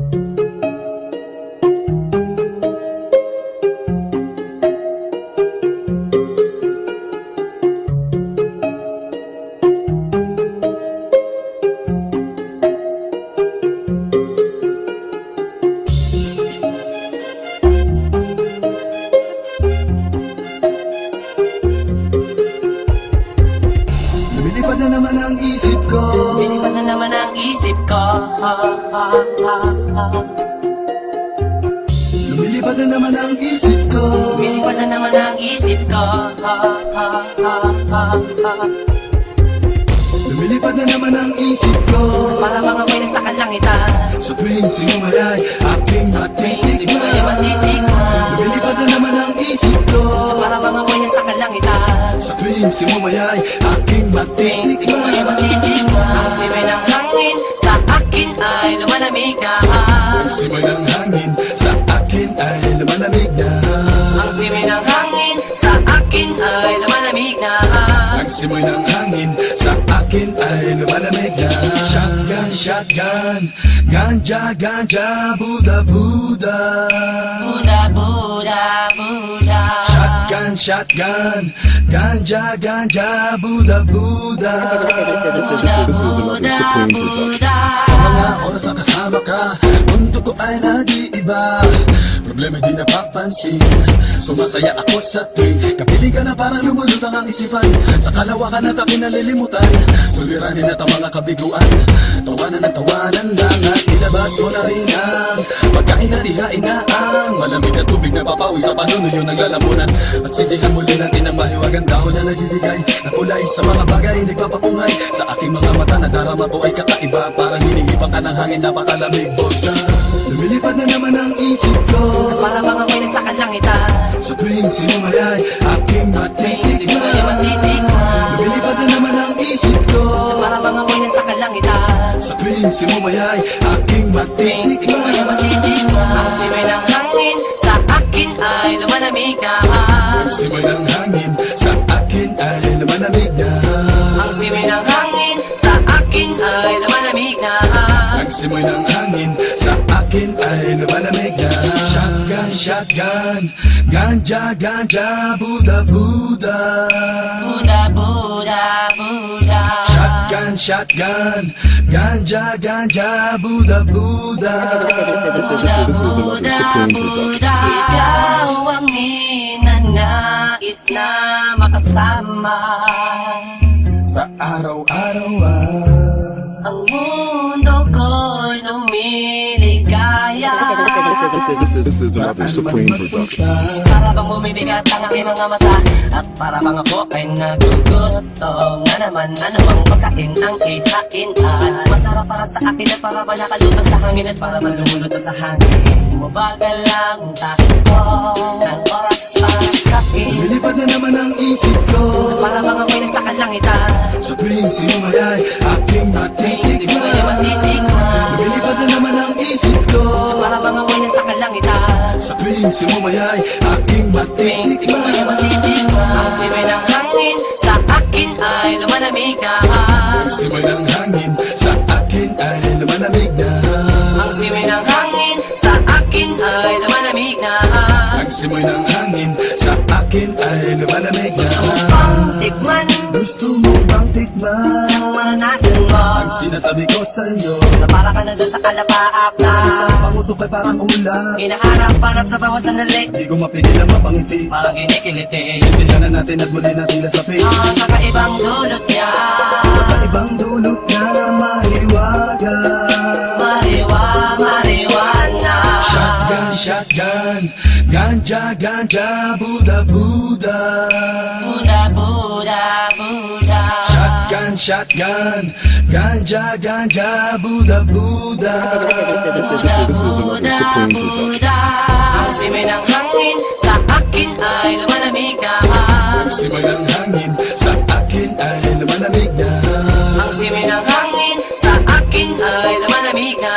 Lumilipad Lumilipad na naman ang isip ko. Pinipad na naman ang isip ko. Lumilipad na naman ang isip ko. Para mga may nasa kalangitan. Sa tuwing sinumayay aking matitikman. Matitikman. Lumilipad na naman ang isip ko. Para mga may nasa kalangitan. Sa tuwing sinumayay aking Isip ko ay matitikman matitikman. Ang simay ng hangin sa ay lumalamig na Ang simoy ng hangin sa akin ay lumalamig na. Ang simay ng hangin sa akin ay lumalamig na. Ang simoy ng hangin sa akin ay lumalamig na. Shotgun, shotgun, ganja, ganja, Buddha, Buddha. Buda, Buda, Buda Shotgun, shotgun, ganja, ganja, Buddha, Buddha. Buda, Buda, Buda Sa mga oras na kasama ka, mundo ko ay nag-iiba. Problema di napapansin. Sumasaya ako sa tuwing Kapiling ka na para lumulutang ang isipan. Sa kalawakan at ako'y nalilimutan. Suliranin at ang mga kabiguan. Tawanan at tawanan lang At ilabas mo na rin ang Pagkain at ihain na Malamig na tubig na papawi sa panunuyo ng lalamunan. At sindihan muli natin ang mahiwagang dahon na nagbibigay Na kulay sa mga bagay nagpapapungay Sa aking mga mata na darama ko ay kakaiba. Parang hinihipang ka ng hangin napakalamig Bogsa Lumilipad na naman ang isip ko. Para mga may nasa kalangitan Sa tuwing sinumayay aking matitikman. Lumilipad na naman ang isip ko. Para mga may nasa kalangitan Sa tuwing sinumayay aking matitikman. Ang simay ng ay lumalamig na Ang simoy ng hangin sa akin ay lumalamig na Ang simay ng hangin sa akin ay lumalamig na Ang simoy ng hangin sa akin ay lumalamig na Shotgun, shotgun, ganja, ganja, Buddha Buda, Buda, Buda Shotgun, shotgun, ganja, ganja, Buddha, Buddha. Buda, Buda, Buda Ikaw ang ninanais na makasama. Sa araw-araw ah. Ang mundo This is another Supreme production. Para bang bumibigat ang aking mga mata At para bang ako ay nagugutom Na naman ano bang pagkain ang ihain ay Masarap para sa akin at para ba nakalutang sa hangin At para man lumulutang sa hangin Bumagal lang ng oras para sa akin Lumilipad na naman ang isip ko Para mga may nasa kalangitan Sa tuwing sinumayay aking Isip Sa tuwing sinumayay aking matitikman. Ang simay ng hangin sa akin ay lumalamig na Ang simoy ng hangin sa akin ay lumalamig na Ang simay ng hangin sa akin ay lumalamig na simoy ng hangin sa akin ay lumalamig na. Gusto mo bang tikman? Gusto mo bang tikman? Ang maranasan mo. Ang sinasabi ko sa'yo. Na para ka na doon sa alapaap na. Isang pangusok ay parang ulan. Hinaharap-harap sa bawat sandali. Di ko mapigil ang mapangiti. Parang kinikiliti. Sindihan na natin at muli natin lasapin Ang kakaibang dulot niya. Kakaibang dulot na mahiwaga. Mariwa, Ganja, ganja, Buddha, Buddha. Buda, Buda, Buda Shotgun, shotgun. Ganja, ganja, Buddha, Buddha. Buda, Buda, Buda Ang simay ng hangin sa akin ay lumalamig na. Ang simoy ng hangin sa akin ay lumalamig na. Ang simay ng hangin sa akin ay lumalamig na.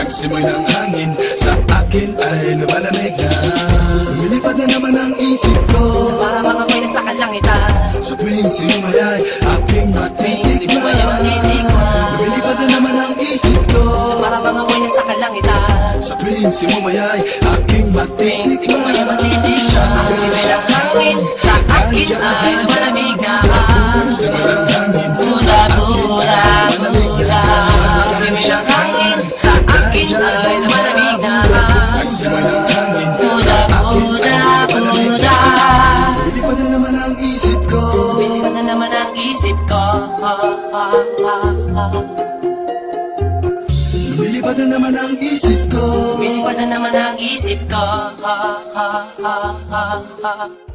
Ang Simoy ng hangin sa akin ay lumalamig na na naman ang isip ko. Para mga ko'y nasa kalangitan. Sa tuwing sinumayay aking matitikman. Lumilipad na naman ang isip ko. Para mga ko'y nasa kalangitan. Sa tuwing sinumayay aking simula matitikman. Ang simoy ng hangin sa akin ay lumalamig na Lumilipad na naman ang isip ko Pinipad na naman ang isip ko ha, ha, ha, ha, ha.